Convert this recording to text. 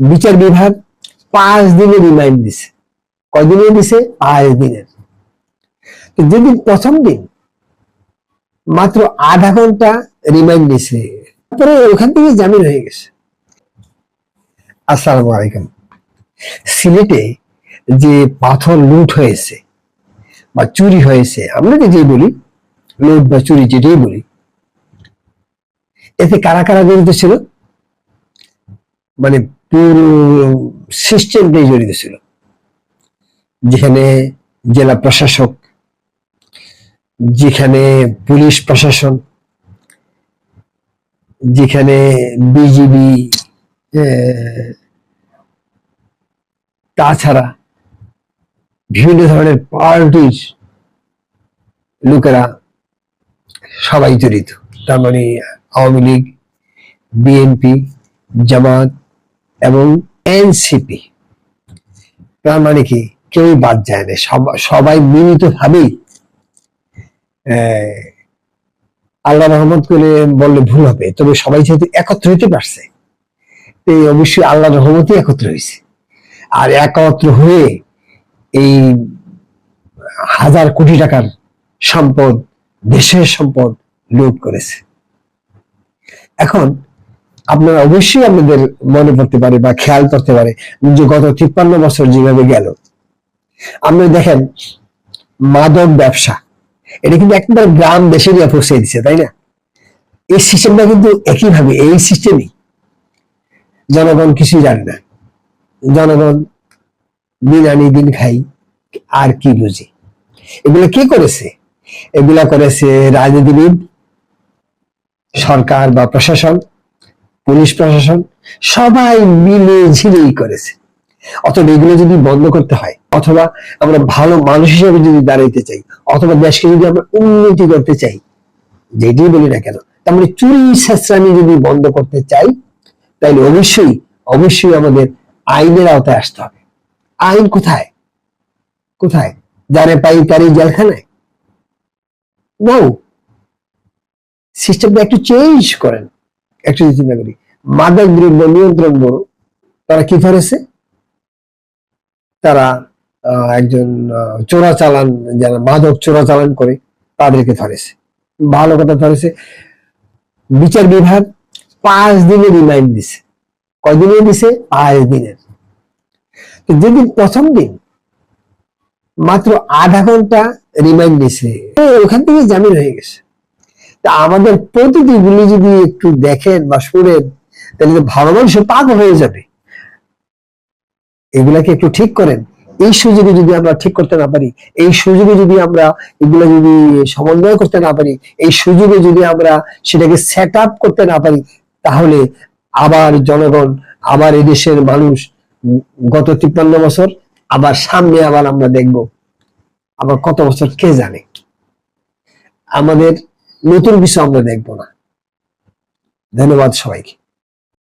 বিচার বিভাগ পাঁচ দিনের রিমাইন্ড দিছে। কয়দিনের দিছে? পাঁচ দিনের যেদিন প্রথম দিন মাত্র আধা ঘণ্টা রিমাইন্ড দিছে। তারপরে ওখান থেকে জামিন হয়ে গেছে। আসসালামু আলাইকুম। সিলেটে যে পাথর লুট হয়েছে বা চুরি হয়েছে আমরা যেটাই বলি, লুট বা চুরি যেটাই বলি, এতে কারা কারা জড়িত ছিল? মানে সিস্টেমটাই জড়িত ছিল। যেখানে জেলা প্রশাসক, যেখানে পুলিশ প্রশাসন, যেখানে বিজিবি তাছাড়া বিভিন্ন ধরনের পার্টির লোকেরা সবাই জড়িত। তার মানে আওয়ামী লীগ বিএনপি জামাত এবং এনসিপি তার মানে কি? কেউই বাদ যায় না। সবাই মিলিত ভাবেই আল্লাহ রহমত করে বললে ভুল হবে, তবে সবাই যেহেতু একত্র হইতে পারছে এই অবশ্যই আল্লাহ রহমতই একত্র হয়েছে আর একত্র হয়ে এই হাজার কোটি টাকার সম্পদ, দেশের সম্পদ লুট করেছে। এখন আপনারা অবশ্যই আপনাদের মনে পড়তে পারে বা খেয়াল করতে পারে যে গত তিপ্পান্ন বছর যেভাবে গেল। আপনি দেখেন, মাদক ব্যবসা, এটা কিন্তু একবার গ্রাম দেশে নিয়ে পৌঁছে দিচ্ছে তাই না? এই সিস্টেমটা কিন্তু একইভাবে, এই সিস্টেমই জনগণ কিছুই জানে না। জনগণ দিন আনি দিন খাই, আর কি বুঝি? এগুলো কি করেছে? এগুলা করেছে রাজনীতিবিদ, সরকার বা প্রশাসন। পুলিশ প্রশাসন সবাই মিলে ঝিলেই করেছে। অথবা এগুলো যদি বন্ধ করতে হয়, অথবা আমরা ভালো মানুষ হিসেবে যদি দাঁড়াইতে চাই, অথবা দেশকে যদি আমরা উন্নতি করতে চাই যেটাই বলি না কেন, তার মানে চুরি ছেঁচড়ামি যদি বন্ধ করতে চাই, তাহলে অবশ্যই অবশ্যই আমাদের আইনের আওতায় আসতে হবে। আইন কোথায়? কোথায়? যারে পাই তারই জেলখানায়? সিস্টেমটা একটু চেঞ্জ করেন। একটু চিন্তা করি। মাদক দ্রব্য নিয়ন্ত্রণ ব্যুরো তারা কি ধরেছে? তারা একজন চোরাচালান, যারা মাদক চোরাচালান করে, তাদেরকে ধরেছে। ভালো কথা ধরেছে। বিচার বিভাগ পাঁচ দিনের রিমাইন্ড দিছে। কয়দিনের দিছে? পাঁচ দিনের যেদিন প্রথম দিন, মাত্র আধা ঘণ্টা রিমাইন্ড দিছে। ওখান থেকে জামিন হয়ে গেছে। তা আমাদের প্রতিদিনগুলি যদি একটু দেখেন বা শুনেন তাহলে তো ভালো মানুষের পাগল হয়ে যাবে। এগুলাকে একটু ঠিক করেন। এই সুযোগে যদি আমরা ঠিক করতে না পারি এই সুযোগে যদি আমরা এগুলো যদি সমন্বয় করতে না পারি এই সুযোগে যদি আমরা সেটাকে সেট আপ করতে না পারি তাহলে আবার জনগণ আবার এদেশের মানুষ উম, গত তিপ্পান্ন বছর আবার সামনে আবার আমরা দেখব আবার কত বছর কে জানে? আমাদের নতুন কিছু আমরা দেখব না। ধন্যবাদ সবাইকে।